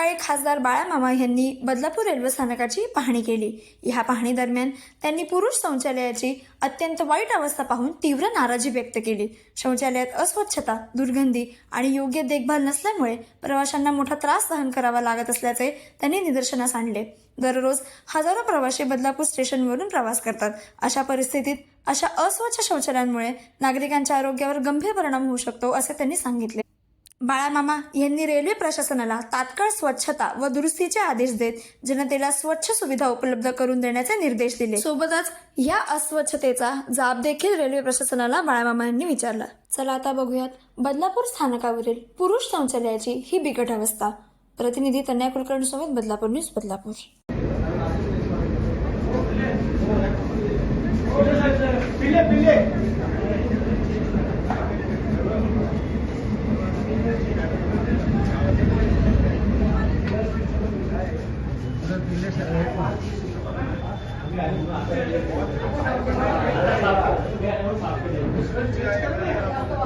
सकाळी खासदार बाळामामा यांनी बदलापूर रेल्वे स्थानकाची पाहणी केली. या पाहणी दरम्यान त्यांनी पुरुष शौचालयाची अत्यंत वाईट अवस्था पाहून तीव्र नाराजी व्यक्त केली. शौचालयात अस्वच्छता दुर्गंधी आणि योग्य देखभाल नसल्यामुळे प्रवाशांना मोठा त्रास सहन करावा लागत असल्याचे त्यांनी निदर्शनास आणले. दररोज हजारो प्रवासी बदलापूर स्टेशनवरून प्रवास करतात. अशा परिस्थितीत अशा अस्वच्छ शौचालयांमुळे नागरिकांच्या आरोग्यावर गंभीर परिणाम होऊ शकतो असे त्यांनी सांगितले. बाळामामा यांनी रेल्वे प्रशासनाला तात्काळ स्वच्छता व दुरुस्तीचे आदेश देत जनतेला स्वच्छ सुविधा उपलब्ध करून देण्याचे निर्देश दिले. सोबतच या अस्वच्छतेचा जाब देखील रेल्वे प्रशासनाला बाळामामा यांनी विचारला. चला आता बघूयात बदलापूर स्थानकावरील पुरुष शौचालयाची ही बिकट अवस्था. प्रतिनिधी तन्या कुलकर्णी सोबत बदलापूर न्यूज बदलापूर.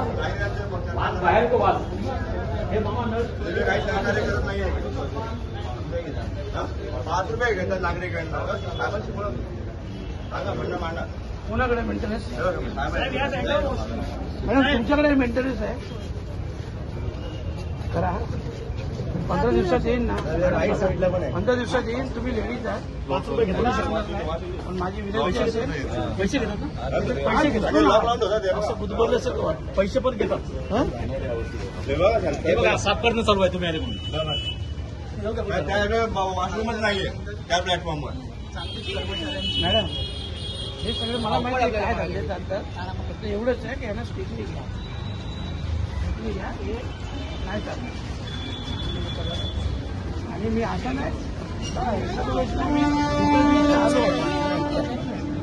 बाहेर तो हे. मामा नळ काही सहकार्य करत पाच रुपये घेतात नागरिकांना साहेबांशी बोला सांगा म्हणणं मांडा कोणाकडे मेंटेनन्स मॅडम तुमच्याकडे मेंटेनन्स आहे? करा. पंधरा दिवसात येईल ना? पंधरा दिवसात येईल तुम्ही लेडीज आहे पाच रुपये घेतात पण माझी विनंती असेल पैसे घेतात ना पैसे घेतात. बुधबरलं पैसे पण घेतात साफ करणं चालू आहे तुम्ही आले म्हणून. वॉशरूमच नाहीये त्या प्लॅटफॉर्मवर मॅडम हे सगळं मला माहिती आहे काय झाले चालतं फक्त एवढंच आहे की यांना स्टेशनी घ्या हे नाही चालणार. आणि मी असा नाही.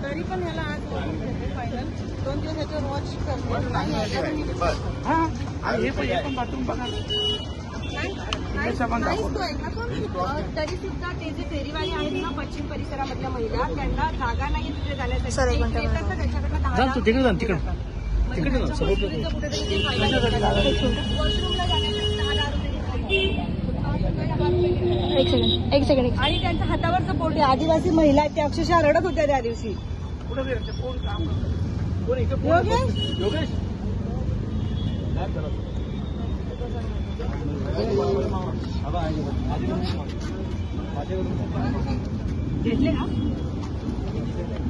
तरी पण ह्याला आज फायनल दोन दिवस याच्यावर वॉच करते. हा पण बाथरूम बघा. तो तरी सुद्धा जे फेरीवाले आहेत ना पश्चिम परिसरामधल्या महिला त्यांना जागा नाही तिथे जाण्यासाठी तिकडे जा, तिकडे जा, त्यांच्यासमोर जा. मजुरीचं कुठेतरी ते फायदा घेतात. वॉशरूमला जाण्यासाठी दहा दहा रुपये घेतात. एक सेकंड एक सेकंड आणि त्यांच्या हातावरचं पोट आहे आदिवासी महिला आहेत त्या अक्षरशः रडत होत्या त्या दिवशी कुठं गेले? कोण काम करतं? कोण इथे कोण- योगेश? योगेश काय करत? घेतले ना खासदार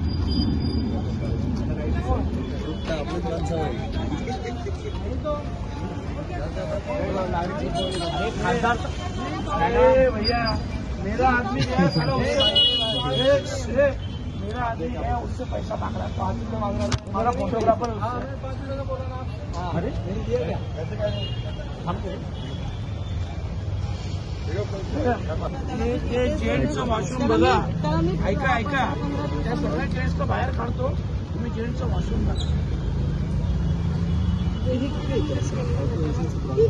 अरे भैया मेरा आदमी गया साला उससे ए, ए, मेरा आदमी गया उससे पैसा मांग रहा है तो आदमी को मांग रहा है। हमारा फोटोग्राफर अरे थांबते. जेंट्सचं वॉशरूम बघा ऐका ऐका। त्या सगळ्या जेंट्सला बाहेर काढतो तुम्ही जेंट्सचं वॉशरूम बघा ठीक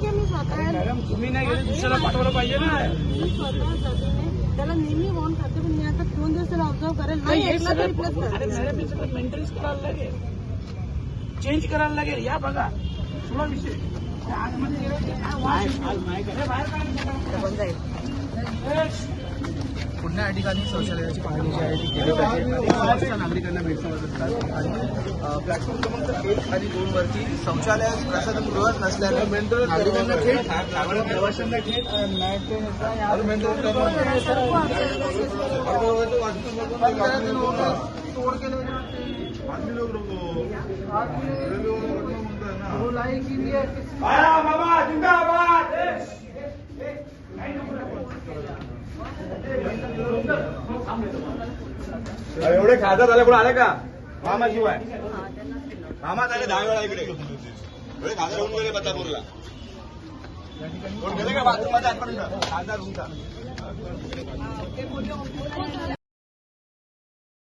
आहे मी स्वतः तुम्ही नाही गेले दुसऱ्याला पाठवलं पाहिजे ना. मी स्वतः जाते. त्याला नेहमी वॉर्न करते पण मी आता दोन दिवस त्याला ऑब्झर्व करेल. नाही ऐकला तरी प्लस सगळं अरे मॅडम हे सगळं मेंटेनन्स करायला लागेल. चेंज करायला लागेल. या बघा. तुला विषय. आतमध्ये गेलं. की काय वास येतो? हे बाहेर काय पुन्हा या ठिकाणी शौचालयाची पाहणी जी आहे ती केली पाहिजे नागरिकांना प्लॅटफॉर्म क्रमांक एक आणि दोन वरती शौचालय प्रसाधन गृह नसल्याने नागरिकांना थेट प्रवाशांना थेट म्हणताय ना बाबा जिंदाबाद एवढे खासदार झाले कोण आले का? मामा शिवाय. मामा झाले दहा वेळा इकडे. एवढे खासदार होऊन गेले बत्तापूरला कोण गेले का बाथरूममध्ये आजपर्यंत? खासदार तुमचा